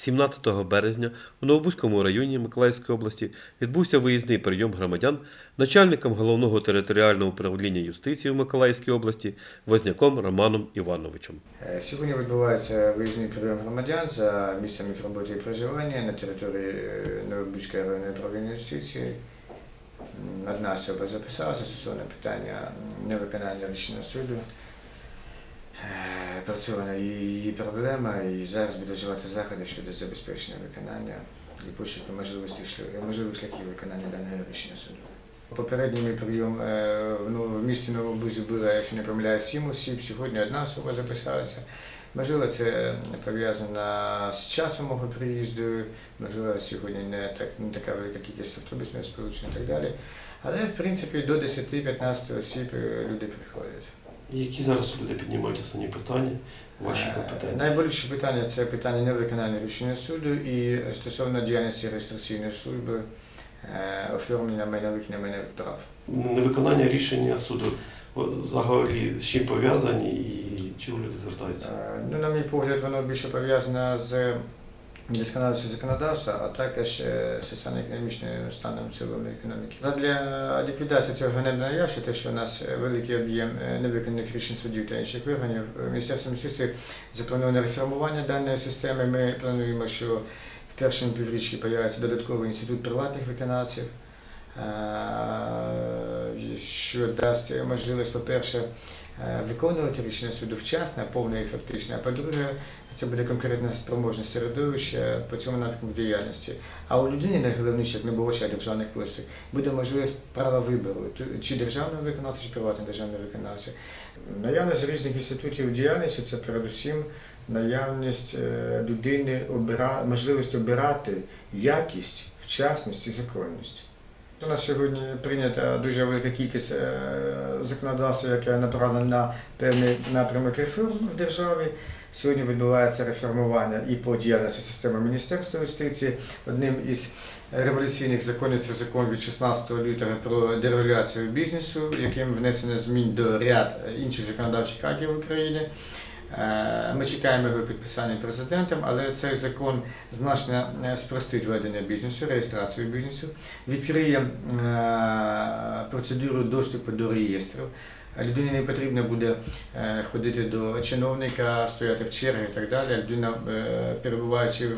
17 березня у Новобузькому районі Миколаївської області відбувся виїзний прийом громадян начальником головного територіального управління юстиції у Миколаївській області Возняком Романом Івановичем. Е, Сьогодні відбувається виїзний прийом громадян за місцем їх роботи і проживання на території е, Новобузької районної управління юстиції. Одна особа записалася стосовно питання невиконання рішення суду. Е, її її проблема і зараз буде вживати заходи щодо забезпечення виконання і пошуку можливих шляхів виконання даного рішення суду. Попередній прийом е, ну, в місті Новобузі було, якщо не помиляюсь, сім осіб, сьогодні одна особа записалася. Можливо, це пов'язано з часом мого приїзду, можливо, сьогодні не, так, не така велика кількість автобусного сполучення і так далі. Але, в принципі, до 10-15 осіб е, люди приходять. Які зараз люди піднімають основні питання, ваші Е, компетенції? Найбільше питання це питання невиконання рішення суду і стосовно діяльності реєстраційної служби, е, оформлення майнових немайнових прав. Невиконання рішення суду взагалі з чим пов'язані і чому люди звертаються? Е, Ну, на мій погляд, воно більше пов'язане з досконалістю законодавства, а також е, соціально-економічним станом в цілому економіки. Задля ліквідації цього ганебного явища, те, що у нас е, великий об'єм е, невиконаних рішень суддів та інших органів, е, Міністерством юстиції заплановано реформування даної системи. Ми плануємо, що в першому півріччі появиться додатковий інститут приватних виконавців, що дасть можливість, по-перше, виконувати рішення суду вчасно, повно і фактично. А по-друге, це буде конкретна спроможність середовища по цьому напрямку діяльності. А у людини найголовніше, як набувача державних послуг, буде можливість права вибору, чи державного виконавця, чи приватного державного виконавця. Наявність різних інститутів діяльності це передусім наявність е, людини обира... можливість обирати якість, вчасність і законність. У нас сьогодні прийнята дуже велика кількість е, законодавства, яке направлено на певний напрямок реформ в державі. Сьогодні відбувається реформування і по діяльності системи Міністерства юстиції. Одним із революційних законів це закон від 16 лютого про дерегуляцію бізнесу, яким внесено змін до ряд інших законодавчих актів України. Е, Ми чекаємо його підписання президентом, але цей закон значно е, спростить ведення бізнесу, реєстрацію бізнесу, відкриє е, процедуру доступу до реєстру. Людині не потрібно буде е, ходити до чиновника, стояти в черги і так далі. Людина, е, перебуваючи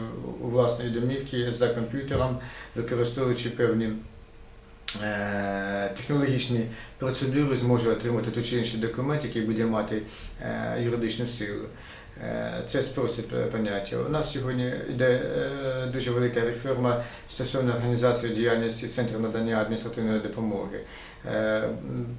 у власної домівки за комп'ютером, використовуючи певні технологічні процедури, зможе отримати той чи інший документ, який буде мати е, юридичну силу. Е, Це спростить е, поняття. У нас сьогодні йде е, дуже велика реформа стосовно організації діяльності Центру надання адміністративної допомоги. Е,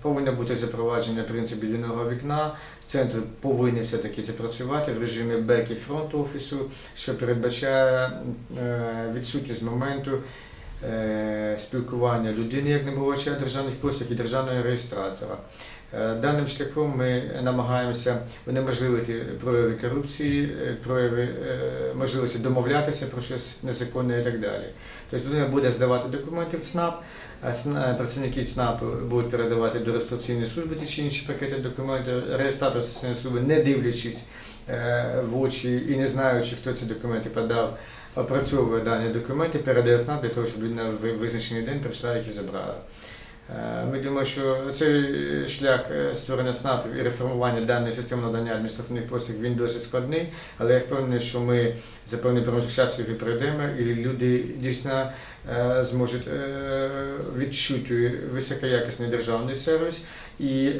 Повинно бути запровадження принципу єдиного вікна. Центр повинен все-таки запрацювати в режимі бек і фронт офісу, що передбачає е, відсутність моменту е, спілкування людини як набувача державних послуг і державного реєстратора. Е, Даним шляхом ми намагаємося унеможливити прояви корупції, е, прояви е, можливості домовлятися про щось незаконне і так далі. Тобто людина буде здавати документи в ЦНАП, а працівники ЦНАПу будуть передавати до реєстраційної служби ті чи інші пакети документів. Реєстратор реєстраційної служби, не дивлячись е, в очі і не знаючи, хто ці документи подав, опрацьовує дані документи, передає в для того, щоб людина в визначений день прийшла їх і забрала. Е, Ми думаємо, що цей шлях е, створення ЦНАПів і реформування даної системи надання адміністративних послуг він досить складний, але я впевнений, що ми за певний проміжок часу його пройдемо, і люди дійсно е, зможуть відчути високоякісний державний сервіс і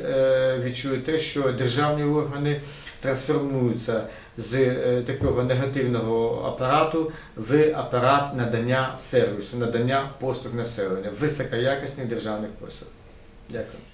відчують те, що державні органи трансформуються з е, такого негативного апарату в апарат надання сервісу, надання послуг населення, високоякісних державних послуг. Дякую.